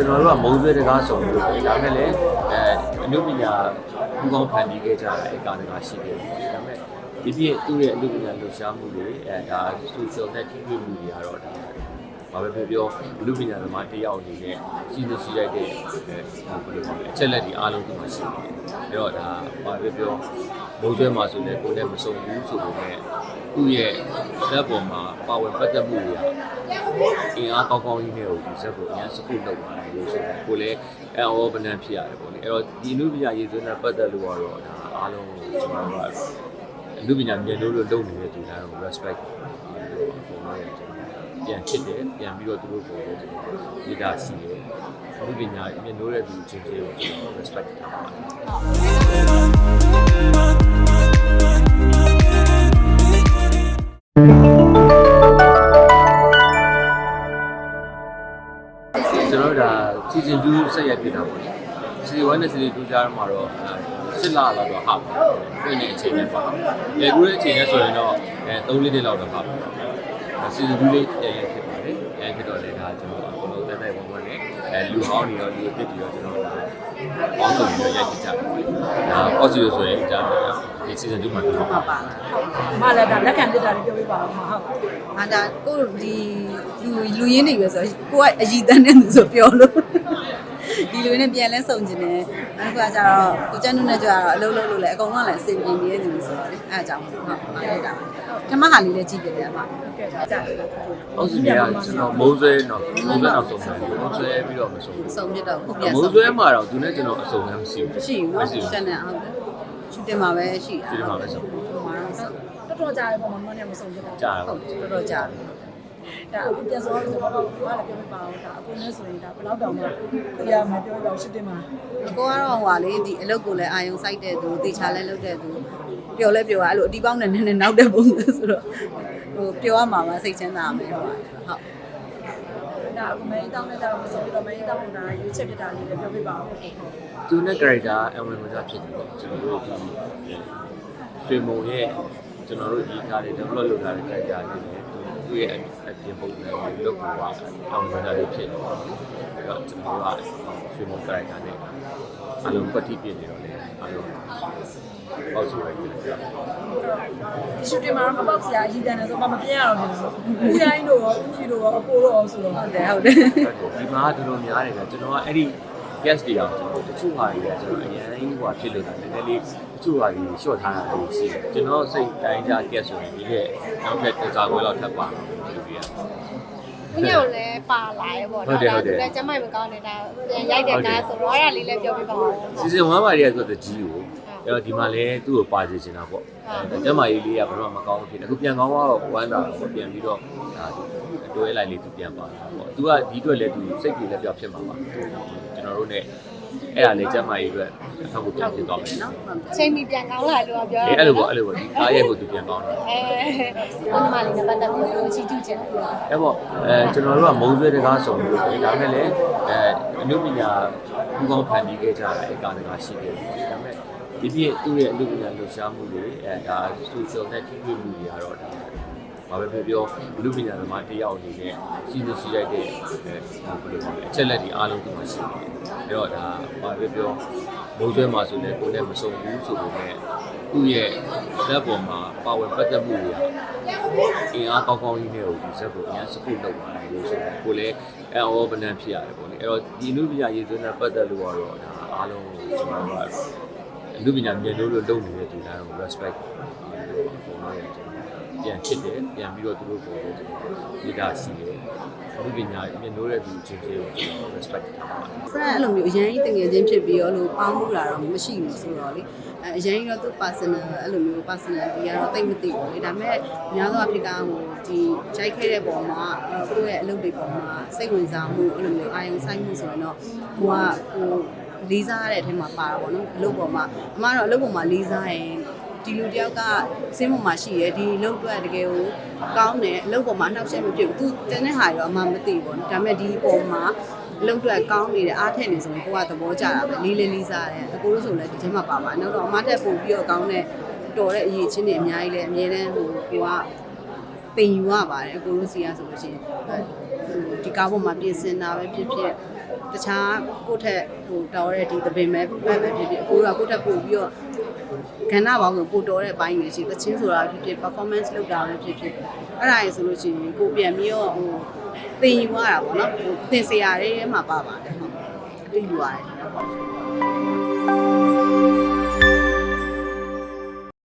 ကျွန်တော်တို့ကမုံဆွဲတကားဆောင်လို့ပဲဒါမဲ့လည်းအဲအနုပညာပူကောင်းဖန်တီးခဲ့ကြတာအဲကာတကားရှိတယ်ဒါမဲ့ဒီပြည့်သူ့ရဲ့အနုပညာလှူရှားမှုတွေအဲဒါ social နဲ့ထိတွေ့မှုတွေကတော့ဒါဘာပဲပြောပြောလူပညာသမားတယောက်အနေနဲ့ရှိနေရှိလိုက်တဲ့အဲဘယ်လိုပြောလဲအချက်လက်တွေအားလုံးဒီမှာရှိနေတယ်။အဲတော့ဒါဘာပဲပြောမုံဆွဲမှာဆိုလည်းကိုယ်နဲ့မစုံဘူးဆိုပေမဲ့ သူ့ရဲ့လက်ပေါ်မှာပါဝင်ပတ်သက်မှုတွေကအင်အားကောင်းကောင်းကြီးနဲ့ကိုဒီဇက်ကိုအများစကုလုပ်လာတယ်လို့ဆိုတော့ကိုလည်းအဲအောဗနန်ဖြစ်ရတယ်ပေါ့လေ။အဲတော့ဒီလူပညာရေးသွင်းတဲ့ပတ်သက်လို့ကတော့ဒါအားလုံးကိုကျွန်တော်တို့ကလူပညာမြန်လို့လို့လုပ်နေတဲ့သူတိုင်းကို respect ပြန်ချစ်တယ်ပြန်ပြီးတော့သူတို့ကိုဒီတာရှိတယ်လူပညာမြင်လို့တဲ့သူချင်းချင်းကိုကျွန်တော် respect ထားပါတယ် season 2ဆက်ရဖြစ်တာပေါ့လေ season 1နဲ့ season 2ကြားမှာတော့ရှစ်လလောက်တော့ဟာပြင်နေအချိန်နဲ့ပေါ့နော်။လေကူရဲ့အချိန်နဲ့ဆိုရင်တော့အဲ3လေးနှစ်လောက်တော့ဟာပေါ့။ season 2လေးပြန်ရဖြစ်ပါတယ်။အဲဖြစ်တော့လေဒါကျွန်တော်အကုန်လုံးတက်တက်ဝင်ဝင်နဲ့ အဲလူဟောင်းတွေရောလူအစ်တွေရောကျွန်တော်ဒါပေါင်းစုံပြီးတော့ရိုက်ကြည့်ကြတယ်ပေါ့လေ။ဒါ positive ဆိုရင်ဒါဒီ season 2မှာတော့မှာပါလားမလည်းဒါလက်ခံပြတာလေးပြောပြပါဦးမဟုတ်။ဟာဒါကိုဒီလူလူရင်းနေပဲဆိုတော့ကိုကအည်တန်းနဲ့ဆိုပြောလို့ ဒီလူနဲ့ပြန်လဲစုံကျင်တယ်။အဲ့ဒါကကြတော့ကိုကျန်းနုနဲ့ကြတော့အလုံးလုံးလို့လဲအကုန်လုံးလည်းအစီအပြေနေတဲ့သူဆိုတော့လေအဲ့အကြောင်းဟုတ်ပါလိုက်တာ။ဓမ္မဟာလေးလည်းကြည့်ပြတယ်အမကဲ့ကြာတယ်အောက်စီတွေကကျွန်တော်မိုးဆွဲတော့မိုးဆွဲတော့ဆုံးတယ်မိုးဆွဲပြီးတော့မဆုံးဘူး။စုံပြတော့ခုပြန်မိုးစုံဆွဲမှာတော့သူနဲ့ကျွန်တော်အစုံလည်းမရှိဘူးရှိဘူးနော်ကျန်တယ်ဟုတ်တယ်။ရှူတင်မှာပဲရှိဒီမှာပဲဆုံး။မာတော့စုံတော်တော်ကြာတယ်ပေါ့မမနဲ့မဆုံးဖြစ်တာကြားတယ်ဟုပေါ့တ်တော်တော်ကြာတယ် ဒါအခုပြန်စောလို့ဆိုတော့မလည်းပြောပြပါဦးဒါအခုနဲ့ဆိုရင်ဒါဘယ်တော့တောင်မှရမယ်ပြောပြပါဦးရှစ်တင်မှာအကိုကတော့ဟွာလေဒီအလုပ်ကိုလည်းအာယုံစိုက်တဲ့သူတေချာလည်းလုပ်တဲ့သူပျော်လဲပျော်ရအဲ့လိုအတီးပေါင်းနဲ့နည်းနည်းနောက်တဲ့ပုံစံဆိုတော့ဟိုပျော်ရမှာပါစိတ်ချမ်းသာမယ်ဟိုဟုတ်ဒါအခုမဲတောင်းနဲ့တော့မဆုံးပြီးတော့မဲတောင်းတာရွေးချက်ပြတာလေးလည်းပြောပြပါဦးသူနဲ့ character အဝင်ဝင်စားဖြစ်တယ်ပေါ့ကျွန်တော်တို့ဒီဖေမုံရဲ့ကျွန်တော်တို့ရေးထားတဲ့ develop လုပ်ထားတဲ့ character လေးနဲ့ သူ့ရဲ့အပြင်ပုံစံကိုလုပ်ပေါ်ပါအောင်ဝင်စားလေးဖြစ်တယ်ပေါ့အဲ့တော့ကျွန်တော်တို့ကဖေမုံ character နဲ့အလုံးပတ်တိပြည့်နေတော့လေအလုံးပေါ့ဆိုရည်ပြတယ်ဒီရှူတင်မှာတော့မပေါက်စရာအကြီးတန်းတယ်ဆိုမှမပြင်းရတော့ဘူးဦးရိုင်းတို့ရောဦးကြီးတို့ရောအကိုတို့ရောဆိုတော့ဟုတ်တယ်ဟုတ်တယ်ဒီမှာတော်တော်များတယ်ကကျွန်တော်ကအဲ့ဒီ guest တွေအောင်ကျွန်တော်တချို့ဟာတွေကကျွန်တော်အရင်ဟိုဟာဖြစ်လို့တာနည်းနည်းလေးတချို့ဟာတွေ short ထားတာလေးရှိတယ်ကျွန်တော်စိတ်တိုင်းကြ guest ဆိုရင်ဒီကနောက်ထပ်တစ်စားခွဲလောက်ထပ်ပါမယ်ဒီလိုပြရ။ညောင်လည်းပါလာရဲ့ပေါ့ဟုတ်တယ်ဟုတ်တယ်လည်းကျမမကောင်းနေတာပြန်ရိုက်တဲ့ကားဆိုတော့အဲ့ဒါလေးလည်းပြောပြပါဦး season 1မှာတည်းကဆိုတော့ကြီးကိုအဲ့တော့ဒီမှာလည်းသူ့ကိုပါစေချင်တာပေါ့အဲကျမကြီးလေးကဘယ်တော့မှမကောင်းဘူးဖြစ်တယ်အခုပြန်ကောင်းတော့ဝမ်းသာတော့ပြန်ပြီးတော့ဒါအတွဲလိုက်လေးသူပြန်ပါတာပေါ့သူကဒီအတွက်လည်းသူစိတ်ကြီးလည်းပြောက်ဖြစ်မှာပါ ကျွန်တော်တို့ ਨੇ အဲ့ဒါလေကျမကြီးအတွက်အထောက်အကူပြန်ဖြစ်သွားမယ်နော်။ချိန်ပြီးပြန်ကောင်းလာလို့ပြောအေးအဲ့လိုပေါ့အဲ့လိုပေါ့ဒီကားရဲ့ကိုသူပြန်ကောင်းတာအဲဘုန်းမလေးနဲ့ပတ်သက်ပြီးတော့ချီးကျူးချင်တယ်ပြောအဲ့ပေါ့အဲကျွန်တော်တို့ကမုံဆွဲတကားဆောင်လို့ပဲဒါမဲ့လည်းအဲအနုပညာပူကောင်းဖန်တီးခဲ့ကြတာအဲကာတကားရှိတယ်ဒါမဲ့ဒီပြည့်သူ့ရဲ့အနုပညာလှူရှားမှုတွေအဲဒါ social နဲ့ထိတွေ့မှုတွေကတော့ဒါ ဘာပဲပြောပြောလူပညာသမားတယောက်အနေနဲ့ရှိနေရှိလိုက်တဲ့အဲဘယ်လိုပြောလဲအချက်လက်တွေအားလုံးဒီမှာရှိနေတယ်အဲ့တော့ဒါဘာပဲပြောမုံဆွဲမှာဆိုလည်းကိုယ်နဲ့မစုံဘူးဆိုပေမဲ့သူ့ရဲ့လက်ပေါ်မှာပါဝင်ပတ်သက်မှုတွေကအင်အားကောင်းကောင်းကြီးနဲ့ကိုဒီဇက်ကိုအများစကုလုပ်လာတယ်လို့ဆိုတော့ကိုလည်းအဲအောဗနန်ဖြစ်ရတယ်ပေါ့လေအဲ့တော့ဒီလူပညာရေးသွင်းတဲ့ပတ်သက်လို့ကတော့ဒါအားလုံးကိုကျွန်တော်တို့ကလူပညာမြန်လို့လို့လုပ်နေတဲ့သူတိုင်းကို respect ပြန် ချစ်တယ်ပြန်ပြီးတော့သူတို့ကိုဒီတာရှိတယ်လူပညာမြင်လို့တဲ့သူချင်းချင်းကိုကျွန်တော် respect ထားပါတယ် friend အဲ့လိုမျိုးအရင်ကြီးတငယ်ချင်းဖြစ်ပြီးတော့လို့ပေါင်းမှုလာတော့မရှိဘူးဆိုတော့လေအဲအရင်ကြီးတော့သူ personal အဲ့လိုမျိုး personality ကတော့တိတ်မသိဘူးလေဒါပေမဲ့များသောအားဖြင့်ကဟိုဒီဂျိုက်ခဲတဲ့ပုံမှာကိုယ့်ရဲ့အလုပ်တွေပုံမှာစိတ်ဝင်စားမှုအဲ့လိုမျိုးအာယုံဆိုင်မှုဆိုရင်တော့ကိုကဟိုလေးစားရတဲ့အထက်မှာပါတာပေါ့နော်အလုပ်ပေါ်မှာအမကတော့အလုပ်ပေါ်မှာလေးစားရင် ဒီလူတယောက်ကစင်းပေါ်မှာရှိရဲဒီလုပ်တော့တကယ်ကိုကောင်းတယ်အလုပ်ပေါ်မှာအနှောက်အယှက်မဖြစ်ဘူးသူတန်းတဲ့ဟာရောအမှမသိဘူးပေါ့ဒါပေမဲ့ဒီပေါ်မှာအလုပ်တော့ကောင်းနေတယ်အားထက်နေဆိုရင်ကိုကသဘောကျတာပဲလေးလေးလေးစားတယ်အကိုလို့ဆိုလည်းဒီထဲမှာပါပါနောက်တော့အမတက်ပို့ပြီးတော့ကောင်းတဲ့တော်တဲ့အရေးချင်းတွေအများကြီးလဲအများတန်းဟိုကိုကတင်ယူရပါတယ်အကိုတို့စီကဆိုလို့ရှိရင်ဟိုဒီကားပေါ်မှာပြင်ဆင်တာပဲဖြစ်ဖြစ်တခြားကိုယ့်ထက်ဟိုတော်ရဲဒီသပင်ပဲပဲပဲဖြစ်ဖြစ်အကိုကကိုယ့်ထက်ပို့ပြီးတော့ ကဏ္ဍပေါင်းဆိုပို့တော်တဲ့ဘိုင်းတွေရှိသချင်းဆိုတာဖြစ်ဖြစ် performance လုပ်တာပဲဖြစ်ဖြစ်အဲ့ဒါရေဆိုလို့ရှိရင်ကိုပြန်ပြီးတော့ဟိုတင်ယူရတာပေါ့နော်ဟိုသင်စရာတွေမှာပါပါတယ်ဟုတ်အတူယူရတယ်